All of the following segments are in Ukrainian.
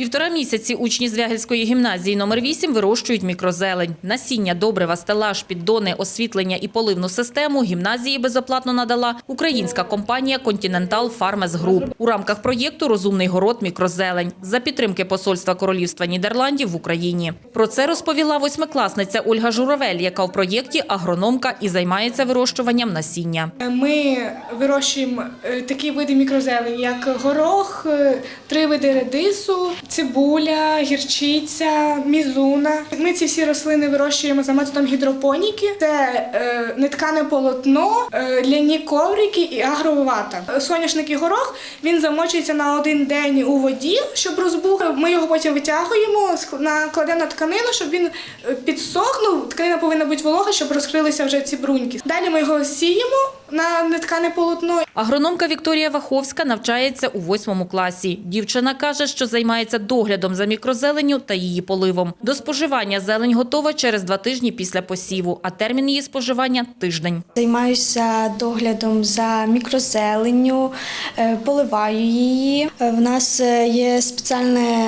Півтора місяці учні Звягельської гімназії номер 8 вирощують мікрозелень. Насіння, добрива, стелаж, піддони, освітлення і поливну систему гімназії безоплатно надала українська компанія Continental Farmers Group у рамках проєкту Розумний город мікрозелень за підтримки посольства Королівства Нідерландів в Україні. Про це розповіла восьмикласниця Ольга Журавель, яка в проєкті агрономка і займається вирощуванням насіння. Ми вирощуємо е, такі види мікрозелені, як горох, е, три види редису, цибуля, гірчиця, мізуна. Ми ці всі рослини вирощуємо за методом гідропоніки. Це е, неткане полотно, е, ляні коврики і агровата. Соняшник і горох він замочується на один день у воді, щоб розбух. Ми його потім витягуємо, накладемо на тканину, щоб він е, підсохнув. Тканина повинна бути волога, щоб розкрилися вже ці бруньки. Далі ми його сіємо на неткане полотно. Агрономка Вікторія Ваховська навчається у восьмому класі. Дівчина каже, що займається доглядом за мікрозеленню та її поливом. До споживання зелень готова через два тижні після посіву, а термін її споживання – тиждень. Займаюся доглядом за мікрозеленню, е, поливаю її. Е, В нас е, є спеціальний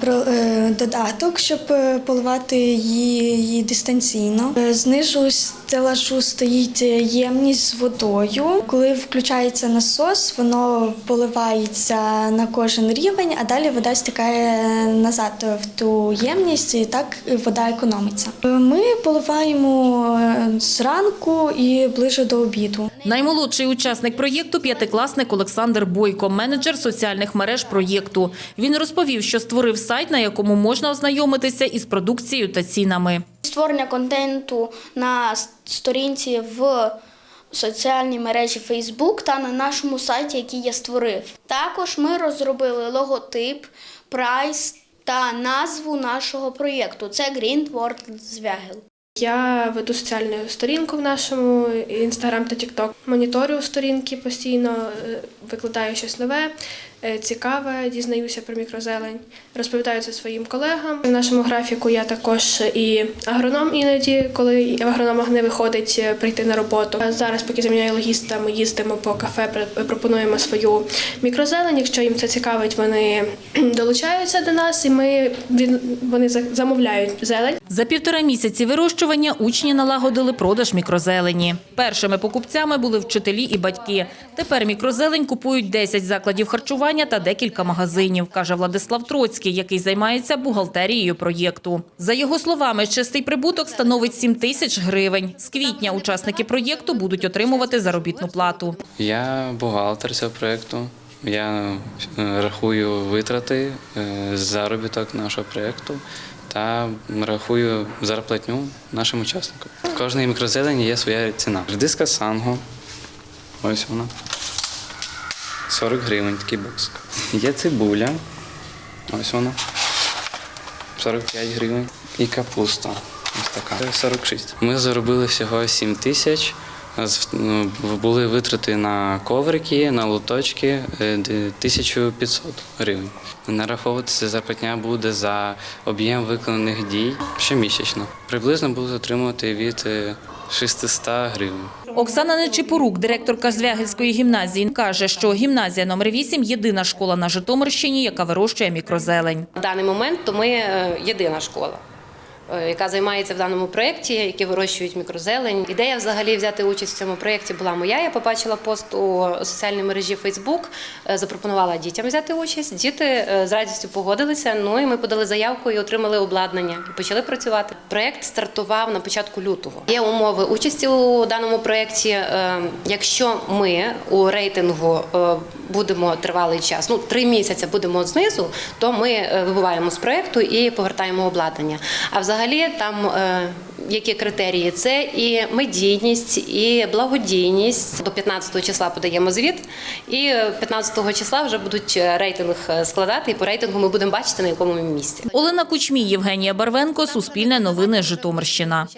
про- додаток, щоб поливати її, дистанційно. Знизу стелажу стоїть ємність з водою. Коли включається насос, воно поливається на кожен рівень, а далі вода стікає назад в ту ємність, і так вода економиться. Ми поливаємо е, зранку і ближе до обіду. Наймолодший учасник проєкту – п'ятикласник Олександр Бойко, менеджер соціальних мереж проєкту. Він розповів, що створив сайт, на якому можна ознайомитися із продукцією та цінами. створення контенту на сторінці в соціальній мережі Facebook та на нашому сайті, який я створив. Також ми розробили логотип, прайс та назву нашого проєкту. Це Green World Звягел. Я веду соціальну сторінку в нашому інстаграм та тікток. Моніторю сторінки постійно, е, викладаю щось нове, цікаве, дізнаюся про мікрозелень, розповідаю це своїм колегам. В нашому графіку я також і агроном іноді, коли в агрономах не виходить е, прийти на роботу. Зараз, поки заміняю логіста, ми їздимо по кафе, пропонуємо свою мікрозелень. Якщо їм це цікавить, вони долучаються до нас, і ми від- вони замовляють зелень. За півтора місяці вирощування учні налагодили продаж мікрозелені. Першими покупцями були вчителі і батьки. Тепер мікрозелень купують 10 закладів харчування та декілька магазинів, каже Владислав Троцький, який займається бухгалтерією проєкту. За його словами, чистий прибуток становить 7 тисяч гривень. З квітня учасники проєкту будуть отримувати заробітну плату. Я бухгалтер цього проєкту. Я е, рахую витрати, е, заробіток нашого проєкту та рахую зарплатню нашим учасникам. В кожній мікрозелені є своя ціна. Редиска санго. Ось вона. 40 гривень такий бокс. Є цибуля. Ось вона. 45 гривень. І капуста. Ось така. Це 46. Ми заробили всього 7 тисяч. Ну, Були витрати на коврики, на лоточки е, 1500 гривень. Нараховуватися зарплатня буде за об'єм виконаних дій щомісячно. Приблизно будуть отримувати від е, 600 гривень. Оксана Нечипорук, директорка Звягельської гімназії, каже, що гімназія номер 8 – єдина школа на Житомирщині, яка вирощує мікрозелень. На даний момент то ми е, єдина школа, яка займається в даному проєкті, які вирощують мікрозелень. Ідея взагалі взяти участь в цьому проєкті була моя. Я побачила пост у соціальній мережі Facebook, е, запропонувала дітям взяти участь. Діти е, з радістю погодилися. Ну і ми подали заявку і отримали обладнання і почали працювати. Проєкт стартував на початку лютого. Є умови участі у даному проєкті. Е, Якщо ми у рейтингу е, будемо тривалий час, ну три місяці будемо знизу, то ми е, вибуваємо з проєкту і повертаємо обладнання. А взагалі там е, які критерії? Це і медійність, і благодійність. До 15 числа подаємо звіт, і е, 15 числа вже будуть е, рейтинг складати. І по рейтингу ми будемо бачити на якому місці. Олена Кучмій, Євгенія Барвенко, Суспільне новини, Житомирщина.